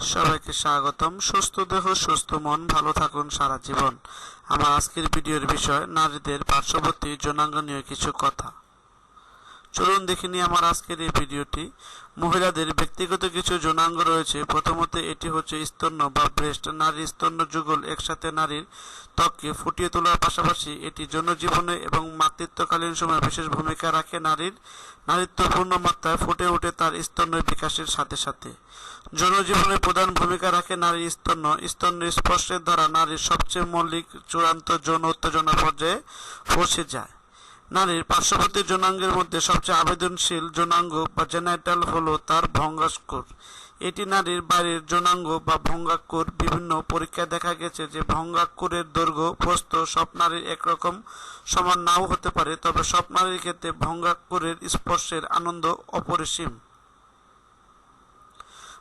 সবাইকে স্বাগতম। সুস্থ দেহ, সুস্থ মন, ভালো থাকুন সারা জীবন। আমার আজকের ভিডিওর বিষয়, নারীদের পার্শ্ববর্তী যৌনাঙ্গ নিয়ে কিছু কথা। চলুন দেখে নিই আমার আজকের এই ভিডিওটি। মহিলাদের ব্যক্তিগত কিছু যৌনাঙ্গ রয়েছে। প্রথমত এটি হচ্ছে স্তন্য বা ব্রেস্ট নারীর স্তন্য যুগল একসাথে নারীর ত্বককে ফুটিয়ে তোলার পাশাপাশি এটি জনজীবনে এবং মাতৃত্বকালীন সময় বিশেষ ভূমিকা রাখে নারীর নারীত্বপূর্ণ মাত্রায় ফুটে ওঠে তার স্তন্যের বিকাশের সাথে সাথে। জনজীবনে প্রধান ভূমিকা রাখে নারীর স্তন্য। স্তন্যের স্পর্শের দ্বারা নারীর সবচেয়ে মৌলিক চূড়ান্ত যৌন উত্তেজনা পর্যায়ে পৌঁছে যায়। নারীর পার্শ্ববর্তী যৌনাঙ্গের মধ্যে সবচেয়ে আবেদনশীল যৌনাঙ্গ বা জেনাইটাল হল তার ভঙ্গাস্কর। এটি নারীর বাইরের যৌনাঙ্গ বা ভঙ্গাক্ষর বিভিন্ন পরীক্ষায় দেখা গেছে যে ভঙ্গাক্ষরের দৈর্ঘ্য, প্রস্থ সব নারীর একরকম সমান নাও হতে পারে, তবে সব নারীর ক্ষেত্রে ভঙ্গাক্ষরের স্পর্শের আনন্দ অপরিসীম।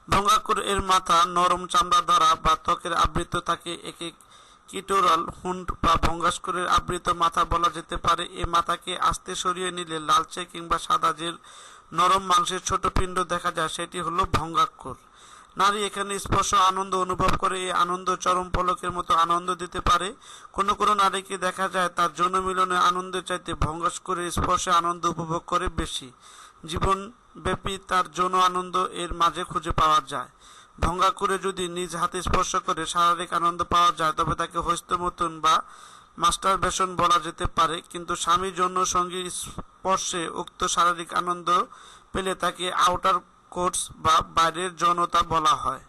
ভঙ্গাক্ষর এর মাথা নরম চামড়া দ্বারা বা ত্বকের আবৃত থাকে, একে কিটোরাল হুন্ড বা ভঙ্গাস্করের আবৃত মাথা বলা যেতে পারে। এ মাথাকে আস্তে সরিয়ে নিলে লালচে কিংবা সাদা যে নরম মাংসের ছোট পিণ্ড দেখা যায়, সেটি হলো ভঙ্গাক্ষর নারী এখানে স্পর্শ, আনন্দ অনুভব করে। এই আনন্দ চরম পলকের মতো আনন্দ দিতে পারে। কোনো কোনো নারীকে দেখা যায় তার যৌন মিলনে আনন্দের চাইতে ভঙ্গাস্করের স্পর্শে আনন্দ উপভোগ করে বেশি। জীবনব্যাপী তার যৌন আনন্দ এর মাঝে খুঁজে পাওয়া যায়। ভঙ্গা করে যদি নিজ হাতে স্পর্শ করে শারীরিক আনন্দ পাওয়া যায়, তবে তাকে হস্ত মতন বা মাস্টার বেশন বলা যেতে পারে। কিন্তু স্বামীর জন্য সঙ্গী স্পর্শে উক্ত শারীরিক আনন্দ পেলে তাকে আউটার কোর্স বা বাইরের জনতা বলা হয়।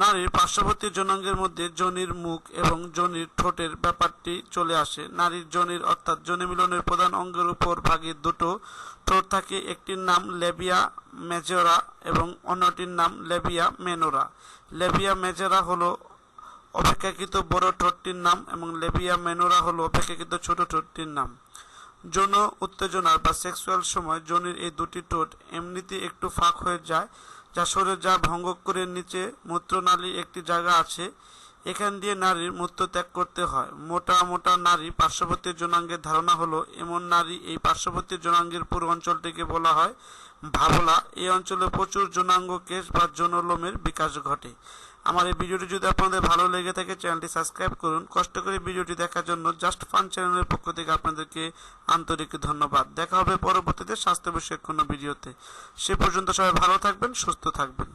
নারীর পার্শ্ববর্তী যৌনাঙ্গের মধ্যে যোনির মুখ এবং যোনির ঠোঁটের ব্যাপারটি চলে আসে। নারীর যোনির অর্থাৎ যোনি মিলনের প্রধান অঙ্গের উপর ভাগে দুটো ঠোঁট থাকে, একটির নাম লেবিয়া মেজোরা এবং অন্যটির নাম লেবিয়া মেনোরা। লেবিয়া মেজোরা হলো অপেক্ষাকৃত বড় ঠোঁটটির নাম এবং লেবিয়া মেনোরা হলো অপেক্ষাকৃত ছোট ঠোঁটটির নাম। যৌন উত্তেজনার বা সেক্সুয়াল সময় যোনির এই দুটি ঠোঁট এমনিতে একটু ফাঁক হয়ে যায় যা শরীর যা ভঙ্গকরের নিচে মূত্রনালী একটি জায়গা আছে, এখান দিয়ে নারীর মূত্র ত্যাগ করতে হয়। মোটা মোটা নারী পার্শ্ববর্তী জনাঙ্গের ধারণা হলো, এমন নারী এই পার্শ্ববর্তী জনাঙ্গের পুরো অঞ্চলটিকে বলা হয় ভাবলা এই অঞ্চলে প্রচুর জনাঙ্গ কেশ বা জনলোমের বিকাশ ঘটে। আমার এই ভিডিওটি যদি আপনাদের ভালো লেগে থাকে, চ্যানেলটি সাবস্ক্রাইব করুন। কষ্ট করে ভিডিওটি দেখার জন্য জাস্ট ফান চ্যানেলের পক্ষ থেকে আপনাদেরকে আন্তরিক ধন্যবাদ। দেখা হবে পরবর্তীতে স্বাস্থ্য বিষয়ক কোনো ভিডিওতে। সে পর্যন্ত সবাই ভালো থাকবেন, সুস্থ থাকবেন।